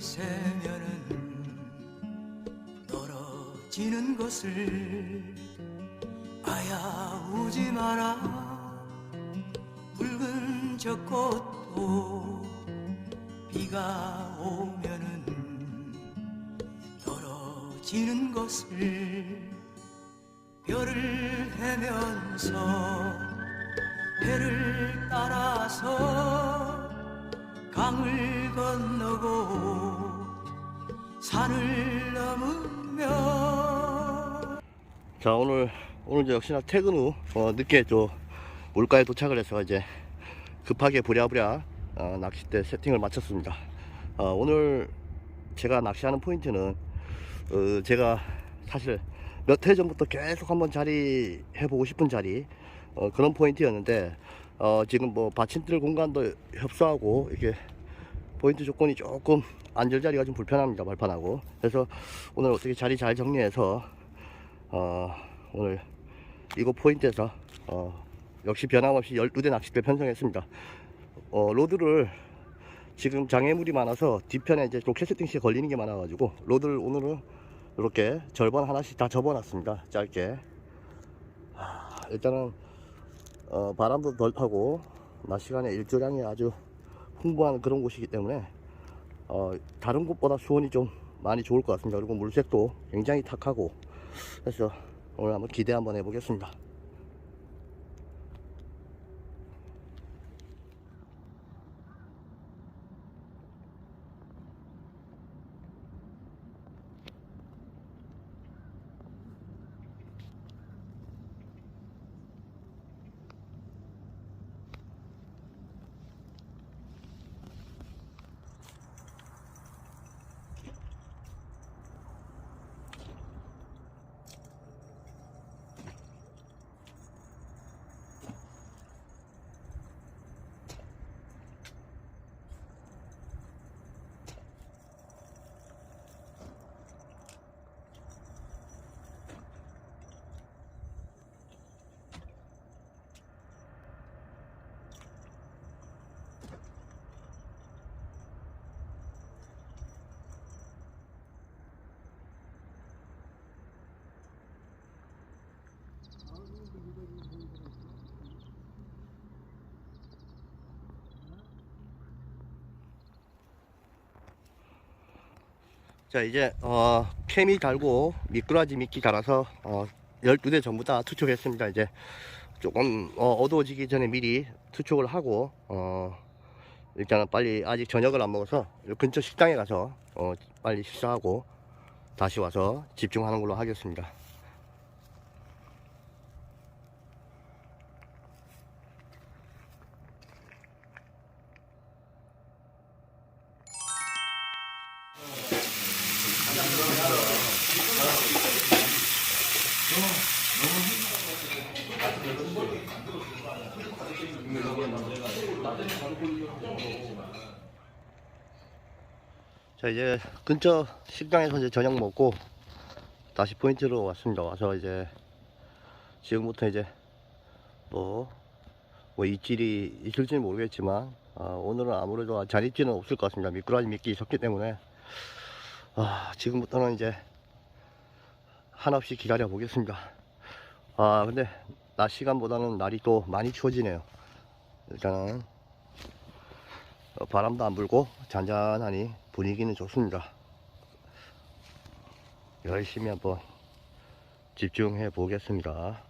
새면은 떨어지는 것을 아야 우지 마라. 붉은 저 꽃도 비가 오면은 떨어지는 것을 별을 헤면서 해를 따라서 강을 건너고 산을 넘으며 자 오늘 오늘 저 역시나 퇴근 후 어, 늦게 또 물가에 도착을 해서 이제 급하게 부랴부랴 어, 낚싯대 세팅을 마쳤습니다. 어, 오늘 제가 낚시하는 포인트는 어, 제가 사실 몇 해 전부터 계속 한번 자리 해보고 싶은 자리 어, 그런 포인트였는데 어, 지금 뭐 받침들 공간도 협소하고 이게 포인트 조건이 조금 앉을 자리가 좀 불편합니다 발판하고 그래서 오늘 어떻게 자리 잘 정리해서 어, 오늘 이곳 포인트에서 어, 역시 변함없이 12대 낚싯대 편성했습니다. 어, 로드를 지금 장애물이 많아서 뒤편에 이제 좀 캐스팅시에 걸리는 게 많아 가지고 로드를 오늘은 이렇게 절반 하나씩 다 접어 놨습니다. 짧게. 하, 일단은 어, 바람도 덜 타고 낮 시간에 일조량이 아주 풍부한 그런 곳이기 때문에 어, 다른 곳보다 수온이 좀 많이 좋을 것 같습니다. 그리고 물색도 굉장히 탁하고 그래서 오늘 한번 기대 한번 해보겠습니다. 자 이제 어, 케미 달고 미꾸라지 미끼 달아서 어, 12대 전부 다 투척했습니다. 이제 조금 어, 어두워지기 전에 미리 투척을 하고 어, 일단은 빨리 아직 저녁을 안 먹어서 요 근처 식당에 가서 어, 빨리 식사하고 다시 와서 집중하는 걸로 하겠습니다 자 이제 근처 식당에서 이제 저녁 먹고 다시 포인트로 왔습니다. 와서 이제 지금부터 이제 또뭐 입질이 있을지는 모르겠지만 아, 오늘은 아무래도 잔입질은 없을 것 같습니다. 미꾸라지 미끼 있었기 때문에 아, 지금부터는 이제 한없이 기다려 보겠습니다. 아 근데 낮 시간보다는 날이 또 많이 추워지네요. 일단은 어, 바람도 안 불고 잔잔하니 분위기는 좋습니다. 열심히 한번 집중해 보겠습니다.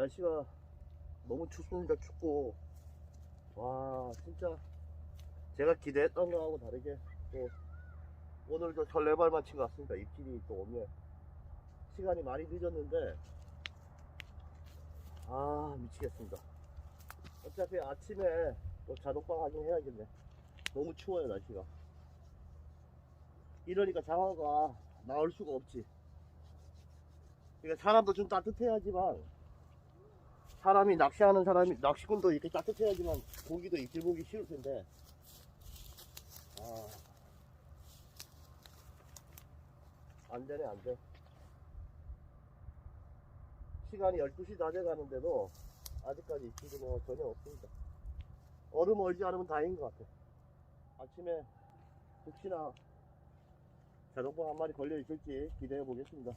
날씨가 너무 춥습니다. 춥고 와 진짜 제가 기대했던 거하고 다르게 또 오늘 저 설레발만 친것 같습니다. 입질이 또 없네. 시간이 많이 늦었는데 아 미치겠습니다. 어차피 아침에 또 자동방 하긴 해야겠네. 너무 추워요 날씨가. 이러니까 장어가 나올 수가 없지. 그러니까 사람도 좀 따뜻해야지만 사람이 낚시하는 사람이 낚시꾼도 이렇게 따뜻해야지만 고기도 입질 보기 쉬울 텐데 아, 안 되네 안 돼. 시간이 12시 다 돼가는데도 아직까지 입질이 뭐 전혀 없습니다. 얼음 얼지 않으면 다행인 것 같아. 아침에 혹시나 자동차 한 마리 걸려 있을지 기대해 보겠습니다.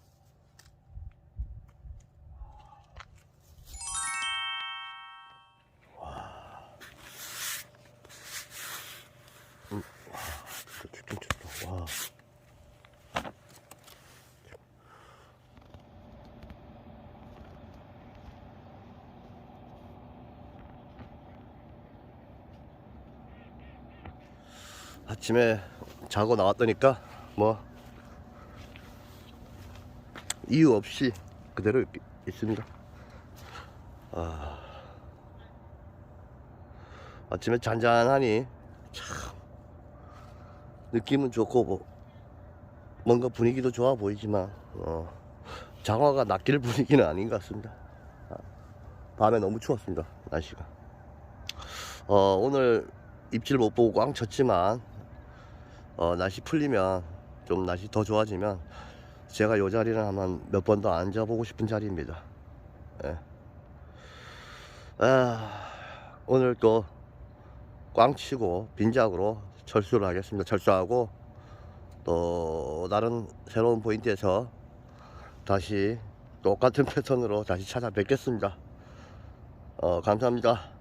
음, 와, 진짜 춥긴 춥다. 와. 아침에 자고 나왔더니까 뭐 이유 없이 그대로 있- 있습니다. 아, 아침에 잔잔하니 참 느낌은 좋고 뭐 뭔가 분위기도 좋아 보이지만 어, 장화가 낚일 분위기는 아닌 것 같습니다. 아, 밤에 너무 추웠습니다 날씨가. 어, 오늘 입질 못 보고 꽝 쳤지만 어, 날씨 풀리면 좀 날씨 더 좋아지면 제가 이 자리는 한번 몇번 더 앉아보고 싶은 자리입니다. 예. 아, 오늘 또 꽝 치고 빈작으로 철수를 하겠습니다. 철수하고 또 다른 새로운 포인트에서 다시 똑같은 패턴으로 다시 찾아뵙겠습니다. 어, 감사합니다.